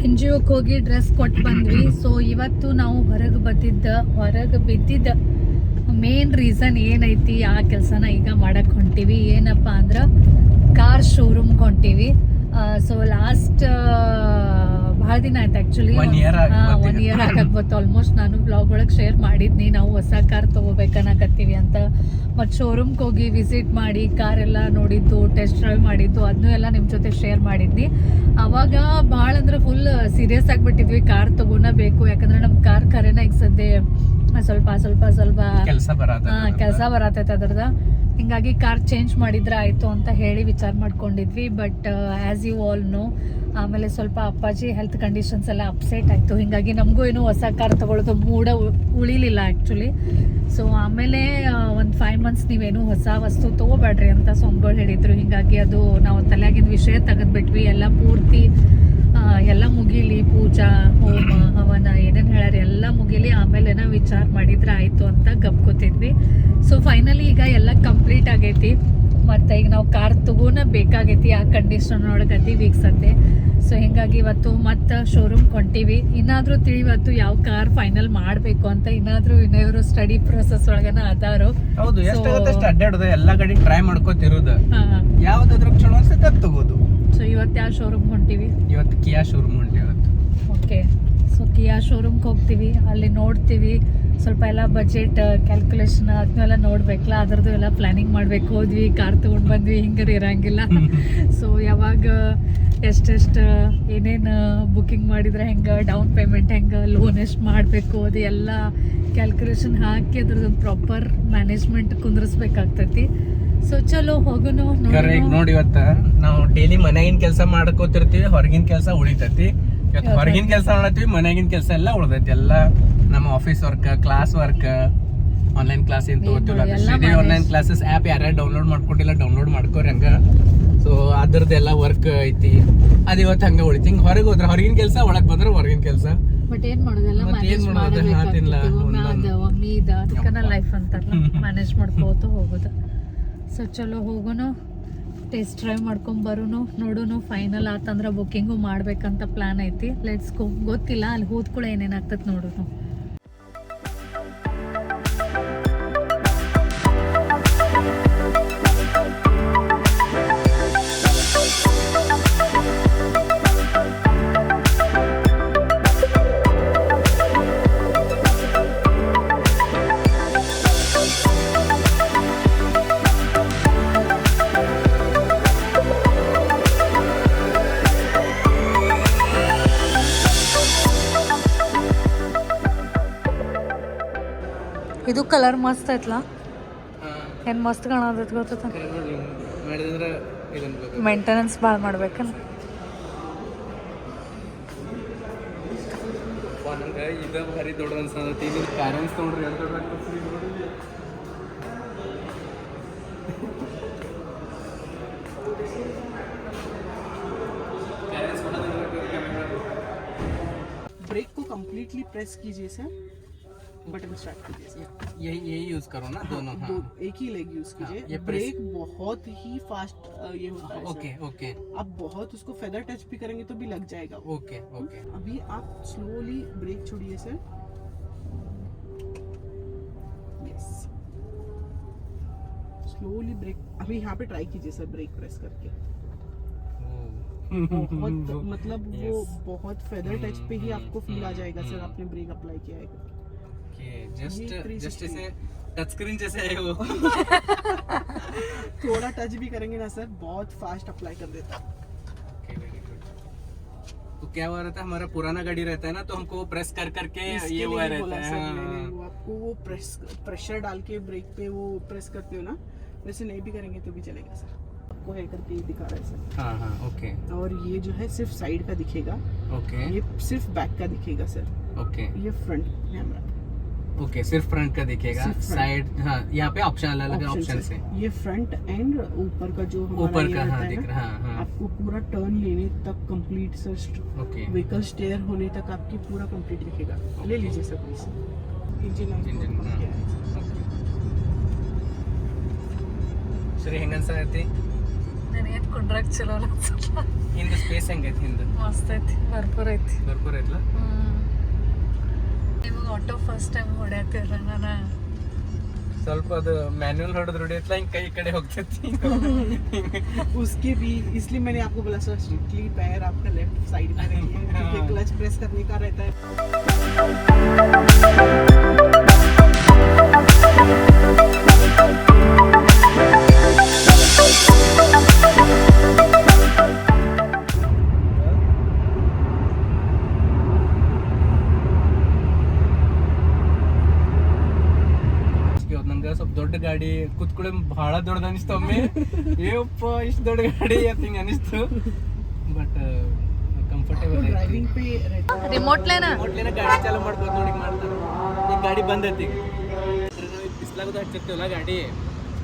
ಎನ್ ಜಿ ಒಕ್ಕೆ ಹೋಗಿ ಡ್ರೆಸ್ ಕೊಟ್ಟು ಬಂದ್ವಿ. ಸೊ ಇವತ್ತು ನಾವು ಹೊರಗೆ ಬಂದಿದ್ದ ಹೊರಗೆ ಬಿದ್ದಿದ್ದ ಮೇನ್ ರೀಸನ್ ಏನೈತಿ ಆ ಕೆಲಸನ ಈಗ ಮಾಡಕ್ಕೆ ಹೊಂಟೀವಿ. ಏನಪ್ಪ ಅಂದ್ರೆ ಕಾರ್ ಶೋರೂಮ್ಗೆ ಹೊಂಟೀವಿ. ಸೊ ಲಾಸ್ಟ್ ಭಾಳ ದಿನ ಆಯ್ತು year ಆಗ್ ಬಂತು ಒನ್. ಇಯರ್ ಆಲ್ಮೋಸ್ಟ್ ನಾನು ಬ್ಲಾಗ್ ಒಳಗೆ ಶೇರ್ ಮಾಡಿದ್ನಿ. ನಾವು ಹೊಸ ಕಾರ್ ತೊಗೋಬೇಕನ್ನಕತ್ತೀವಿ ಅಂತ. ಮತ್ತು ಶೋರೂಮ್ಗೆ ಹೋಗಿ ವಿಸಿಟ್ ಮಾಡಿ ಕಾರ್ ಎಲ್ಲ ನೋಡಿದ್ದು ಟೆಸ್ಟ್ ಡ್ರೈವ್ ಮಾಡಿದ್ದು ಅದನ್ನೂ ಎಲ್ಲ ನಿಮ್ಮ ಜೊತೆ ಶೇರ್ ಮಾಡಿದ್ನಿ. ಅವಾಗ ಭಾಳ ಅಂದ್ರೆ ಫುಲ್ ಸೀರಿಯಸ್ ಆಗಿಬಿಟ್ಟಿದ್ವಿ. ಕಾರ್ ತಗೋಬೇಕು ಯಾಕಂದ್ರೆ ನಮ್ಮ ಕಾರ್ ಕರೆನ ಈಗ ಸದ್ಯ ಸ್ವಲ್ಪ ಸ್ವಲ್ಪ ಸ್ವಲ್ಪ ಕೆಲಸ ಬರತ್ತ ಕೆಲಸ ಬರತೈತೆ ಅದ್ರದ ಹಿಂಗಾಗಿ ಕಾರ್ ಚೇಂಜ್ ಮಾಡಿದ್ರೆ ಆಯಿತು ಅಂತ ಹೇಳಿ ವಿಚಾರ ಮಾಡ್ಕೊಂಡಿದ್ವಿ. But as you all know ಆಮೇಲೆ ಸ್ವಲ್ಪ ಅಪ್ಪಾಜಿ ಹೆಲ್ತ್ ಕಂಡೀಷನ್ಸ್ ಎಲ್ಲ ಅಪ್ಸೆಟ್ ಆಯಿತು. ಹಿಂಗಾಗಿ ನಮಗೂ ಏನು ಹೊಸ ಕಾರ್ ತಗೊಳ್ಳೋದು ಮೂಡ ಉಳಿಲಿಲ್ಲ ಆ್ಯಕ್ಚುಲಿ ಸೊ ಆಮೇಲೆ ಒಂದು ಫೈವ್ ಮಂತ್ಸ್ ನೀವೇನು ಹೊಸ ವಸ್ತು ತೊಗೋಬೇಡ್ರಿ ಅಂತ ಸ್ವಾಮಿಗಳು ಹೇಳಿದ್ರು. ಹಿಂಗಾಗಿ ಅದು ನಾವು ತಲೆಯಾಗಿನ ವಿಷಯ ತೆಗೆದ್ಬಿಟ್ವಿ. ಎಲ್ಲ ಪೂರ್ತಿ ಎಲ್ಲ ಮುಗಿಲಿ. ಪೂಜಾ, ಹೋಮ, ಹವನ, ಏನೇನು ಹೇಳ್ಯಾರ, ಎಲ್ಲ ಮುಗಿಲಿ. ಆಮೇಲೆ ವಿಚಾರ ಮಾಡಿದ್ರೆ ಆಯಿತು ಅಂತ ಗಪ್ಕೋತಿದ್ವಿ. ಸೊ ಫೈನಲಿ ಈಗ ಎಲ್ಲ ಕಂಪ್ಲೀಟ್ ಆಗೈತಿ. ಮತ್ತು ಈಗ ನಾವು ಕಾರ್ ತಗೋನ ಬೇಕಾಗೈತಿ ಆ ಕಂಡೀಷನ್ ಒಳಗೆ ಅದೀವಿ ಈಗ ಸದ್ಯ. ಸೊ ಹಿಂಗಾಗಿ ಇವತ್ತು ಮತ್ತೆ ಶೋರೂಮ್ ಹೊಂಟೀವಿ ಇನ್ನಾದರೂ ತಿಳಿವತ್ತು ಯಾವ ಕಾರ್ ಫೈನಲ್ ಮಾಡಬೇಕು ಅಂತ ಇನ್ನಾದರೂ ಇನ್ನೂ ಸ್ಟಡಿ ಪ್ರೊಸೆಸ್ ಒಳಗನ ಅದಾರು. ಹೌದು ಎಷ್ಟಾಗುತ್ತೆ ಅಷ್ಟು ಅಡ್ಡಾಡೋದು ಎಲ್ಲಾ ಕಡೆ ಟ್ರೈ ಮಾಡ್ಕೋತಿರೋದು. ಹಾಂ ಯಾವ್ದಾದ್ರ ಚಲೋ ಅನ್ಸುತ್ತೆ ಅದ್ ತಗೋದು. ಸೊ ಇವತ್ತು ಯಾವ ಶೋರೂಮ್ ಹೊಂಟೀವಿ ಇವತ್ತು ಕಿಯಾ ಶೋರೂಮ್ ಇವತ್ತು. ಓಕೆ ಸೊ ಕಿಯಾ ಶೋರೂಮ್ಗೆ ಹೋಗ್ತೀವಿ ಅಲ್ಲಿ ನೋಡ್ತೀವಿ. ಸ್ವಲ್ಪ ಎಲ್ಲ ಬಜೆಟ್ ಕ್ಯಾಲ್ಕುಲೇಷನ್ ಅದನ್ನೆಲ್ಲ ನೋಡ್ಬೇಕಲ್ಲ ಅದ್ರದ್ದು ಎಲ್ಲ ಪ್ಲಾನಿಂಗ್ ಮಾಡ್ಬೇಕು. ಹೋದ್ವಿ ಕಾರ್ ತೊಗೊಂಡು ಬಂದ್ವಿ ಹಿಂಗಾರ ಇರಂಗಿಲ್ಲ. (laughs) ಸೊ ಯಾವಾಗ ಎಷ್ಟೆಷ್ಟು ಏನೇನು ಬುಕ್ಕಿಂಗ್ ಮಾಡಿದ್ರೆ ಹೆಂಗೆ ಡೌನ್ ಪೇಮೆಂಟ್ ಹೆಂಗೆ ಲೋನ್ ಎಷ್ಟು ಮಾಡಬೇಕು ಅದು ಎಲ್ಲ ಕ್ಯಾಲ್ಕುಲೇಷನ್ ಹಾಕಿ ಅದ್ರದ್ದು ಪ್ರಾಪರ್ ಮ್ಯಾನೇಜ್ಮೆಂಟ್ ಕುಂದ್ರಿಸ್ಬೇಕಾಗ್ತೈತಿ. ಸೊ ಚಲೋ ಹೋಗುನು ನೋಡಿ ಇವತ್ತ ನಾವು ಡೈಲಿ ಮನೆಗಿನ ಕೆಲಸ ಮಾಡ್ಕೋತಿರ್ತೀವಿ ಹೊರಗಿನ ಕೆಲಸ ಉಳಿತೈತಿ. ಹೊರಗಿನ ಕೆಲಸ ಮಾಡತ್ತೀವಿ ಮನ್ಯಾಗಿನ ಕೆಲಸ ಎಲ್ಲ ಉಳಿದೈತಿ ಎಲ್ಲ ನಮ್ಮ office work class work online class ಏನು ಶ್ರೀದೇವಿ ಆನ್ಲೈನ್ ಕ್ಲಾಸಸ್ ಆ್ಯಪ್ ಯಾರ್ಯಾರು ಡೌನ್ಲೋಡ್ ಮಾಡ್ಕೊಂಡಿಲ್ಲ ಡೌನ್ಲೋಡ್ ಮಾಡ್ಕೋರಿ ಹಂಗೆ. ಸೊ ಅದ್ರದ್ದೆಲ್ಲ ವರ್ಕ್ ಐತಿ. ಅದು ಇವತ್ತು ಹಂಗೆ ಉಳಿತಿ. ಹಿಂಗೆ ಹೊರಗೆ ಹೋದ್ರೆ ಹೊರಗಿನ ಕೆಲಸ ಒಳಗೆ ಬಂದ್ರೆ ಹೊರಗಿನ ಕೆಲಸ. ಬಟ್ ಏನ್ ಮಾಡೋದೆಲ್ಲ ಮ್ಯಾನೇಜ್ ಮಾಡೋದು? ಹಾತಿಲ್ಲ, ಮಾಡಬೇಕಾಗ್ತೈತಿ ಒಮ್ಮೆ ಒಂದೊಂದು. ಅದ ಒಮ್ಮೆ ಇದ ಅದಕ್ಕನ ಲೈಫ್ ಅಂತಾರಲ್ಲ. (laughs) ಮ್ಯಾನೇಜ್ ಮಾಡ್ಕೋತ ಹೋಗೋದು. ಸೊ ಚಲೋ ಹೋಗೋನು. ಟೆಸ್ಟ್ ಡ್ರೈವ್ ಮಾಡ್ಕೊಂಡ್ ಬರೋನು ನೋಡೋನು. ಫೈನಲ್ ಆತಂದ್ರೆ ಬುಕ್ಕಿಂಗು ಮಾಡ್ಬೇಕಂತ ಪ್ಲಾನ್ ಐತಿ. ಲೆಟ್ಸ್ ಗೋ ಗೊತ್ತಿಲ್ಲ ಅಲ್ಲಿ ಹೋದ್ ಕೂಡ ಏನೇನಾಗ್ತದೆ ನೋಡೋನು. ಕಲರ್ ಮಸ್ತ್ ಐತ್ಲ? ಏನು ಮಸ್ತ್ ಕಾಣೋದೈತೆ ಗೊತ್ತೈತ? ಮೇಂಟೆನೆನ್ಸ್ ಭಾಳ ಮಾಡ್ಬೇಕಲ್ಲ. ನನಗೆ ಇದ ಭಾರಿ ದೊಡ್ಡ ಅನ್ಸತಿ ನಿಮ್ಮ ಪ್ಯಾರೆಂಟ್ಸ್ ನೋಡ್ರಿ ಎರಡು ದೊಡ್ಡ ಆಗ್ತದೆ बटन स्टार्ट कीजिए यही यही यूज़ करो ना दोनों हाँ। दो एक ही लेग यूज़ हाँ, ये कीजिए press- ब्रेक बहुत ही फास्ट ये होता है ओके ओके। आप बहुत उसको फेदर टच भी करेंगे तो भी लग जाएगा। Okay okay. अभी आप स्लोली ब्रेक छोड़िए सर यस स्लोली ब्रेक अभी यहाँ पे ट्राई कीजिए सर ब्रेक प्रेस करके। बहुत मतलब वो (laughs) बहुत फेदर टच पे ही हम्म, आपको फील आ हम्म, जाएगा सर हम्म। आपने ब्रेक अप्लाई किया है करके। जस्ट जस्ट ऐसे टच स्क्रीन जैसे है वो। थोड़ा टच भी करेंगे ना सर बहुत फास्ट अप्लाई कर देता Okay, तो क्या हुआ रहता है हमारा पुराना गाड़ी रहता है ना तो हमको प्रेस कर करके ये हुआ रहता है हाँ। वो आपको वो प्रेस प्रेशर डाल के ब्रेक पे वो प्रेस करते हो ना वैसे नहीं भी करेंगे तो भी चलेगा सर। आपको है करके ही दिखा रहा है सर। हाँ हाँ ओके और ये जो है सिर्फ़ साइड का दिखेगा ओके ये सिर्फ़ बैक का दिखेगा सर। ओके ये फ्रंट कैमरा ओके सिर्फ फ्रंट का दिखेगा सिर्फ front. साइड हाँ यहाँ पे ऑप्शन अलग अलग ऑप्शन ऑप्शन से से ये फ्रंट एंड ऊपर का जो हमारा ऊपर ये का रहता हाँ है दिख ना, रहा हाँ हाँ आपको पूरा टर्न लेने तक complete sir okay vehicle steer होने तक आपकी पूरा कंप्लीट दिखेगा ले लीजिए सर प्लीज इंजन Engine, हाँ. ಸರಿ ಹೆಂಗ ಅನ್ಸತಿ ನನಗೆ ಕುಂಡ್ರಾಕ್ ಚಲೋ ಅನ್ಸಲ್ಲ ಹಿಂದ ಸ್ಪೇಸ್ ಹೆಂಗೈತಿ ಹಿಂದ ಮಸ್ತ್ ಐತಿ ಭರ್ಪೂರ್ ಐತಿ ಬರ್ಪೂರ್ ಐತ್ಲ ನಿಮಗೆ ಆಟೋ ಫಸ್ಟ್ ಟೈಮ್ ಹೊಡ್ಯಾತಿರ ನಾನು ಸ್ವಲ್ಪ ಅದು ಮ್ಯಾನ್ಯುವಲ್ ಹೊಡೆದ್ ಹೊಡಿಯತ್ಲ ಹಿಂಗ್ ಕೈ ಈ ಕಡೆ ಹೋಗ್ತೈತಿ उसके भी इसलिए मैंने आपको बोला सर स्ट्रिक्टली पैर आपका लेफ्ट साइड में रखिए क्योंकि (laughs) हाँ. क्लच प्रेस करने का रहता है ಪ್ರಾಬ್ಲಮ್ ಬಹಳ ದೊಡ್ಡದು ಅನಿಸ್ತು ಒಮ್ಮೆ. ಏಪ್ಪ ಇಷ್ಟು ದೊಡ್ಡ ಗಾಡಿ ಅಂತ ಹಿಂಗೆ ಅನಿಸ್ತು. ಬಟ್ ಕಂಫರ್ಟೇಬಲ್ ರಿಮೋಟ್ ಲೇನ? ಗಾಡಿ ಚಾಲು ಮಾಡ್ಬೋದು ನೋಡಿ ಮಾಡ್ತಾರೆ. ಈಗ ಗಾಡಿ ಬಂದೈತಿ ಬಿಸ್ಲಾಗದ ಹಚ್ಚಿರ್ತೀವಲ್ಲ ಗಾಡಿ.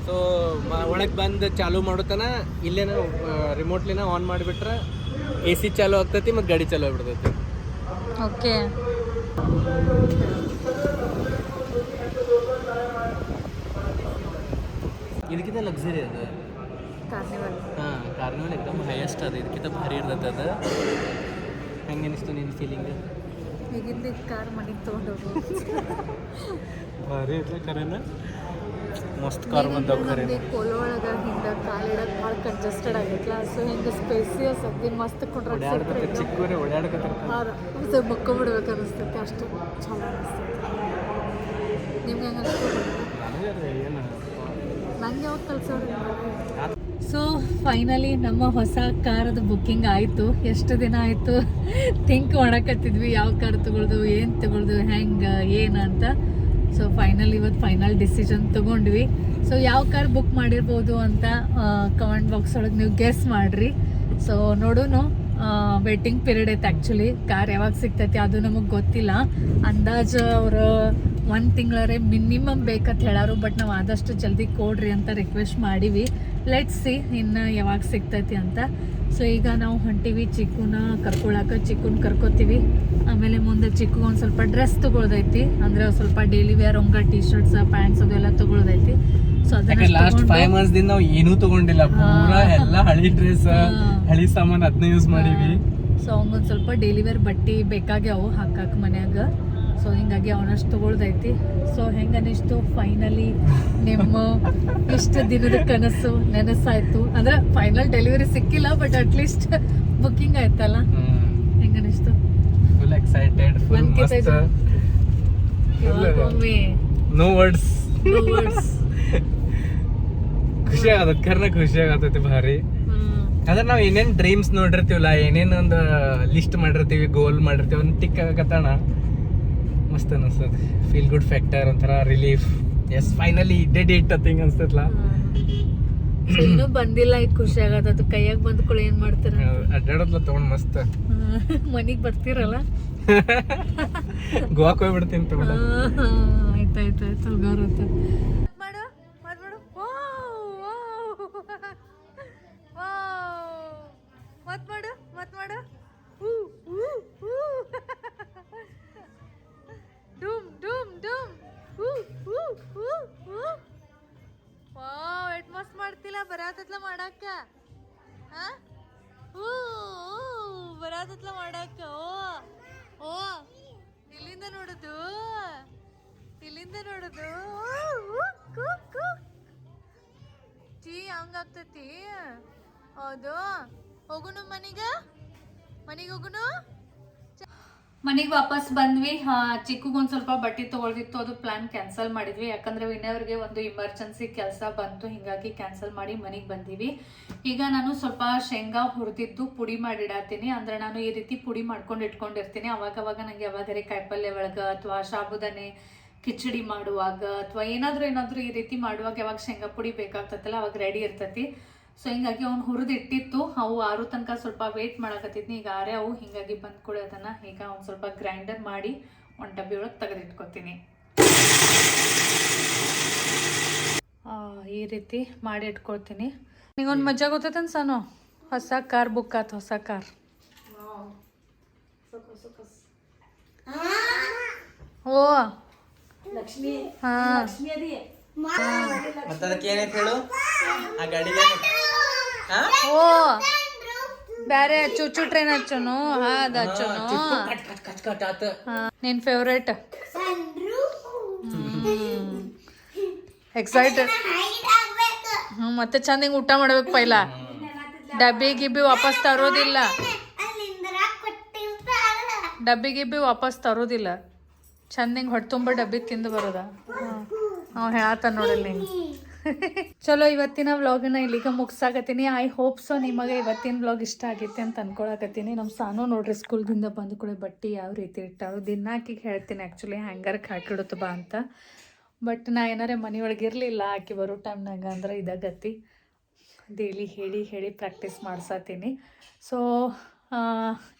ಸೊ ಒಳಗೆ ಬಂದು ಚಾಲು ಮಾಡೋತನ ಇಲ್ಲೇನ ರಿಮೋಟ್ಲಿನ ಆನ್ ಮಾಡಿಬಿಟ್ರೆ ಎ ಸಿ ಚಾಲು ಆಗ್ತೈತಿ ಮತ್ತು ಗಾಡಿ ಚಾಲು ಆಗ್ಬಿಡ್ತೈತಿ. ಓಕೆ ಇದಕ್ಕಿಂತ ಲಕ್ಸುರಿ ಅದು. ಕಾರ್ನಿವಲ್. ಹಾಂ ಕಾರ್ನಿವಲ್ ಎಕ್ದಮ್ ಹೈಯೆಸ್ಟ್ ಅದು. ಇದಕ್ಕಿಂತ ಭಾರಿ ಇರ್ತದೆ ಅದು. ಹೆಂಗೆ ಅನಿಸ್ತು ನಿನ್ನ ಫೀಲಿಂಗ್ ಈಗಿಂದ ಕಾರ್ ಮನೆಗೆ ತೊಗೊಂಡೋಗು? ಭಾರಿ ಇರ್ಲ ಕರೆನ. ಮಸ್ತ್ ಕಾರ್ ಬಂದವ ಕರೆ ಕೋಲ ಒಳಗ ಹಿಂದ ಕಾಲಿಡಕ್ ಭಾಳ ಕಂಜೆಸ್ಟೆಡ್ ಆಗೈತ್ಲ? ಸೊ ಹಿಂಗೆ ಸ್ಪೇಸಿಯಸ್ ಅಗ್ದಿ ಮಸ್ತ್ ಓಡಾಡ್ಕತ್ತ ಕೊಂಡ್ರಾಕ್ ಚಿಕ್ಕವರೇ ಓಡಾಡ್ಕತ್ತಿರ್ತಾರೆ ಮಕ್ಕೊಬಿಡ್ಬೇಕು ಅನಿಸ್ತೈತೆ ಅಷ್ಟು ಚಲೋ ಅನಿಸ್ತೈತೆ. ನಿಮ್ಗೆ ಹೆಂಗೆ ನನಗೆ ಅದು ಏನು ನಂಗೆ ಯಾವಾಗ ಕಲ್ಸೋರು ಸೊ ಫೈನಲಿ ನಮ್ಮ ಹೊಸ ಕಾರದ ಬುಕ್ಕಿಂಗ್ ಆಯಿತು. ಎಷ್ಟು ದಿನ ಆಯಿತು? ಥಿಂಕ್ ಮಾಡಕತ್ತಿದ್ವಿ. ಯಾವ ಕಾರ್ ತಗೊಳ್ದು, ಏನು ತಗೊಳ್ದು, ಹೆಂಗೆ, ಏನು ಅಂತ. ಸೊ ಫೈನಲ್ ಇವತ್ತು ಫೈನಲ್ ಡಿಸಿಷನ್ ತೊಗೊಂಡ್ವಿ. ಸೊ ಯಾವ ಕಾರ್ ಬುಕ್ ಮಾಡಿರ್ಬೋದು ಅಂತ ಕಮೆಂಟ್ ಬಾಕ್ಸ್ ಒಳಗೆ ನೀವು ಗೆಸ್ ಮಾಡಿರಿ. ಸೊ ನೋಡೋನು ವೇಟಿಂಗ್ ಪೀರಿಯಡ್ ಐತೆ ಆ್ಯಕ್ಚುಲಿ ಕಾರ್ ಯಾವಾಗ ಸಿಗ್ತೈತಿ ಅದು ನಮಗೆ ಗೊತ್ತಿಲ್ಲ. ಅಂದಾಜು ಅವರು ಒಂದು ತಿಂಗಳರೆ ಮಿನಿಮಮ್ ಬೇಕಂತ ಹೇಳಾರು ಬಟ್ ನಾವು ಆದಷ್ಟು ಜಲ್ದಿ ಕೊಡ್ರಿ ಅಂತ ರಿಕ್ವೆಸ್ಟ್ ಮಾಡೀವಿ. ಲೆಟ್ಸ್ ಸಿ ಇನ್ನು ಯಾವಾಗ ಸಿಗ್ತೈತಿ ಅಂತ. ಸೊ ಈಗ ನಾವು ಹೊಂಟಿವಿ ಚಿಕ್ಕುನ ಕರ್ಕೊಳಕ್ಕೆ ಚಿಕ್ಕುನ್ ಕರ್ಕೋತೀವಿ. ಆಮೇಲೆ ಮುಂದೆ ಚಿಕ್ಕು ಒಂದು ಸ್ವಲ್ಪ ಡ್ರೆಸ್ ತೊಗೊಳ್ದೈತಿ. ಅಂದ್ರೆ ಒಂದ್ ಸ್ವಲ್ಪ ಡೈಲಿ ವೇರ್ ಹಂಗ ಟೀ ಶರ್ಟ್ಸ್ ಪ್ಯಾಂಟ್ಸ್ ಅದೆಲ್ಲ ತೊಗೊಳ್ದೈತಿ. ಸೊ ಯಾಕಂದ್ರೆ ಲಾಸ್ಟ್ ಫೈವ್ ಅದನ್ನ ಮಂತ್ಸ್ ದಿಂದ ನಾವು ಏನೂ ತೊಗೊಂಡಿಲ್ಲ. ಪೂರಾ ಎಲ್ಲ ಹಳಿ ಡ್ರೆಸ್. ಹಳಿ ಸಾಮಾನು ಅದನ್ನ ಯೂಸ್ ಮಾಡೀವಿ. ಸೊ ಅವಂಗೊಂದು ಸ್ವಲ್ಪ ಡೈಲಿ ವೇರ್ ಬಟ್ಟೆ ಬೇಕಾಗ್ಯಾವು ಹಾಕಾಕ ಮನ್ಯಾಗ. ಸೊ ಹಿಂಗಾಗಿ ಅವನಷ್ಟು ತಗೊಳ್ದೈತಿ. ಸೊ ಹೆಂಗ ಅನಿಸ್ತು ಫೈನಲಿ ನಿಮ್ಮ ಇಷ್ಟು ದಿನದ ಕನಸು ನೆನಸಾಯ್ತು. ಅಂದ್ರೆ ಫೈನಲ್ ಡೆಲಿವರಿ ಸಿಕ್ಕಿಲ್ಲ ಬಟ್ ಅಟ್ ಲೀಸ್ಟ್ ಬುಕ್ಕಿಂಗ್ ಆಯ್ತಲ್ಲ? ಹೆಂಗ ಅನಿಸ್ತು ಫುಲ್ ಎಕ್ಸೈಟೆಡ್ ಫುಲ್ ಮಸ್ತ್. ನೋ ವರ್ಡ್ಸ್ ನೋ ವರ್ಡ್ಸ್ ಖುಷಿ ಆಗತ್ತ ಕರ್ನ ಖುಷಿ ಆಗತೈತಿ ಭಾರಿ. ಅಂದ್ರೆ ನಾವು ಏನೇನು ಡ್ರೀಮ್ಸ್ ನೋಡಿರ್ತೀವಲ್ಲ ಏನೇನು ಒಂದು ಲಿಸ್ಟ್ ಮಾಡಿರ್ತೀವಿ ಗೋಲ್ ಮಾಡಿರ್ತೀವಿ ಒಂದು ಟಿಕ್ ಆಗಕತ್ತಾಣ ಮಸ್ತ್ ಅನಿಸ್ತದೆ. ಫೀಲ್ ಗುಡ್ ಫ್ಯಾಕ್ಟರ್ ಒಂಥರ relief yes finally did it ಅಂತ ಹಿಂಗ್ ಅನ್ಸ್ತತ್ಲ So, ಇನ್ನೂ ಬಂದಿಲ್ಲ ಈಗ ಖುಷಿ ಅದು ಕೈಯಾಗ ಬಂದ್ಕೊಳ್ಳಿ ಏನ್ ಮಾಡ್ತಾರ? ಅಡ್ಡಾಡೋದ್ಲ ತಗೊಂಡ್ ಮಸ್ತ್. ಮನಿಗ್ ಬರ್ತೀರಲ್ಲ? (laughs) ಗೋವಾಕ್ ಹೋಗ್ಬಿಡ್ತೀನಿ ತಗೊಂಡ. ಆಯ್ತಾಯ್ತು ಆಯ್ತು ಗೌರವ ಬರಾತತ್ಲ ಮಾಡಾಕ? ಹಾ ಓ ಬರಾತತ್ಲ ಮಾಡಾಕ, ಓ ಓ, ಇಲ್ಲಿಂದ ನೋಡುದು ಇಲ್ಲಿಂದ ನೋಡುದು ಟೀ ಹಂಗಾಗ್ತತಿ ಹೌದು. ಹೋಗುನು ಮನೀಗ? ಮನೆಗೆ ಹೋಗುನು ಮನೆಗೆ ವಾಪಸ್ ಬಂದ್ವಿ. ಚಿಕ್ಕಗೊಂದು ಸ್ವಲ್ಪ ಬಟ್ಟೆ ತಗೊಳ್ದಿತ್ತು. ಅದು ಪ್ಲಾನ್ ಕ್ಯಾನ್ಸಲ್ ಮಾಡಿದ್ವಿ. ಯಾಕಂದ್ರೆ ವಿನಯವ್ರಿಗೆ ಒಂದು ಇಮರ್ಜೆನ್ಸಿ ಕೆಲಸ ಬಂತು. ಹಿಂಗಾಗಿ ಕ್ಯಾನ್ಸಲ್ ಮಾಡಿ ಮನೆಗೆ ಬಂದೀವಿ. ಈಗ ನಾನು ಸ್ವಲ್ಪ ಶೇಂಗಾ ಹುರಿದಿದ್ದು ಪುಡಿ ಮಾಡಿಡತ್ತೀನಿ ಅಂದ್ರೆ ನಾನು ಈ ರೀತಿ ಪುಡಿ ಮಾಡ್ಕೊಂಡು ಇಟ್ಕೊಂಡಿರ್ತೀನಿ. ಅವಾಗ ಅವಾಗ ನಂಗೆ ಯಾವಾಗರೆ ಕಾಯಿಪಲ್ಯ ಒಳಗೆ ಅಥವಾ ಸಾಬುದಾನೆ ಕಿಚಡಿ ಮಾಡುವಾಗ ಅಥವಾ ಏನಾದರೂ ಏನಾದರೂ ಈ ರೀತಿ ಮಾಡುವಾಗ ಯಾವಾಗ ಶೇಂಗಾ ಪುಡಿ ಬೇಕಾಗ್ತತ್ತಲ್ಲ, ಅವಾಗ ರೆಡಿ ಇರ್ತೈತಿ. ಸೊ ಹಿಂಗಾಗಿ ಅವ್ನು ಹುರಿದು ಇಟ್ಟಿತ್ತು ಅವು ಆರು ತನಕ ಸ್ವಲ್ಪ ವೇಟ್ ಮಾಡಕತ್ತಿದ್ನಿ. ಈಗ ಆರೇ ಅವು ಹಿಂಗಾಗಿ ಬಂದ್ ಕೂಡ ಅದನ್ನ ಈಗ ಒಂದು ಸ್ವಲ್ಪ ಗ್ರೈಂಡರ್ ಮಾಡಿ ಒಂದು ಡಬ್ಬಿ ಒಳಗೆ ತೆಗೆದಿಟ್ಕೊತೀನಿ. ಈ ರೀತಿ ಮಾಡಿ ಇಟ್ಕೊಳ್ತೀನಿ. ಒಂದು ಮಜಾ ಗೊತ್ತೈತನ್ ಸಾನು? ಹೊಸ ಕಾರ್ ಬುಕ್ ಆತು ಹೊಸ ಕಾರ್. ಓ. ಲಕ್ಷ್ಮಿ. ಹಾ. ಲಕ್ಷ್ಮಿ ಅದಿ. ಮತ್ತೆ ಅದಕ್ಕೆ ಏನೈತೆ ಹೇಳು ಆ ಗಾಡಿಗೆ ಹಾ ಓ. ಬ್ಯಾರೆ ಚುಚ್ಚು ಟ್ರೈನ್ ಹಚ್ಚೋನು ಅದ ಹಚ್ಚೋನು. ನಿನ್ ಫೇವ್ರೇಟ್ ಎಕ್ಸೈಟೆಡ್ ಹ್ಞೂ ಮತ್ತೆ ಚಂದ ಹಿಂಗೆ ಊಟ ಮಾಡ್ಬೇಕು ಪೈಲ. ಡಬ್ಬಿ ಗಿಬ್ಬಿ ವಾಪಸ್ ತರೋದಿಲ್ಲ. ಡಬ್ಬಿ ಗಿಬ್ಬಿ ವಾಪಸ್ ತರೋದಿಲ್ಲ. ಚಂದ ಹಿಂಗೆ ಹೊಟ್ಟೆ ತುಂಬ ಡಬ್ಬಿ ತಿಂದು ಬರೋದ. ಅವ್ನು ಹೇಳತ್ತ ನೋಡಲ್ಲ ನೀನು. ಚಲೋ, ಇವತ್ತಿನ ವ್ಲಾಗನ್ನ ಇಲ್ಲಿಗೆ ಮುಗ್ಸಾಕತ್ತೀನಿ. ಐ ಹೋಪ್ ಸೊ ನಿಮಗೆ ಇವತ್ತಿನ ವ್ಲಾಗ್ ಇಷ್ಟ ಆಗೈತೆ ಅಂತ ಅನ್ಕೊಳಕತ್ತೀನಿ. ನಮ್ಮ ಸಾನು ನೋಡ್ರಿ ಸ್ಕೂಲ್ದಿಂದ ಬಂದ ಕೂಡ ಬಟ್ಟೆ ಯಾವ ರೀತಿ ಇಟ್ಟಾಳು ದಿನಾಕಿಗೆ ಹೇಳ್ತೀನಿ ಆ್ಯಕ್ಚುಲಿ ಹ್ಯಾಂಗರ್ಗೆ ಹಾಕಿಡುತ್ತ ಬಾ ಅಂತ. ಬಟ್ ನಾ ಏನಾರೇ ಮನೆಯೊಳಗೆ ಇರಲಿಲ್ಲ, ಆಕೆ ಬರೋ ಟೈಮ್ನಾಗ ಅಂದ್ರೆ ಇದಾಗತ್ತಿ ಡೈಲಿ ಹೇಳಿ ಹೇಳಿ ಪ್ರಾಕ್ಟೀಸ್ ಮಾಡ್ಸತ್ತೀನಿ ಸೊ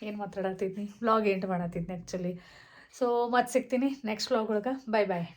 ಏನು ಮಾತಾಡತ್ತಿದ್ನಿ ವ್ಲಾಗ್ ಏಂಟ್ ಮಾಡತ್ತಿದ್ನಿ ಆ್ಯಕ್ಚುಲಿ ಸೊ ಮತ್ತೆ ಸಿಗ್ತೀನಿ ನೆಕ್ಸ್ಟ್ ವ್ಲಾಗ್ ಒಳಗೆ. ಬಾಯ್ ಬಾಯ್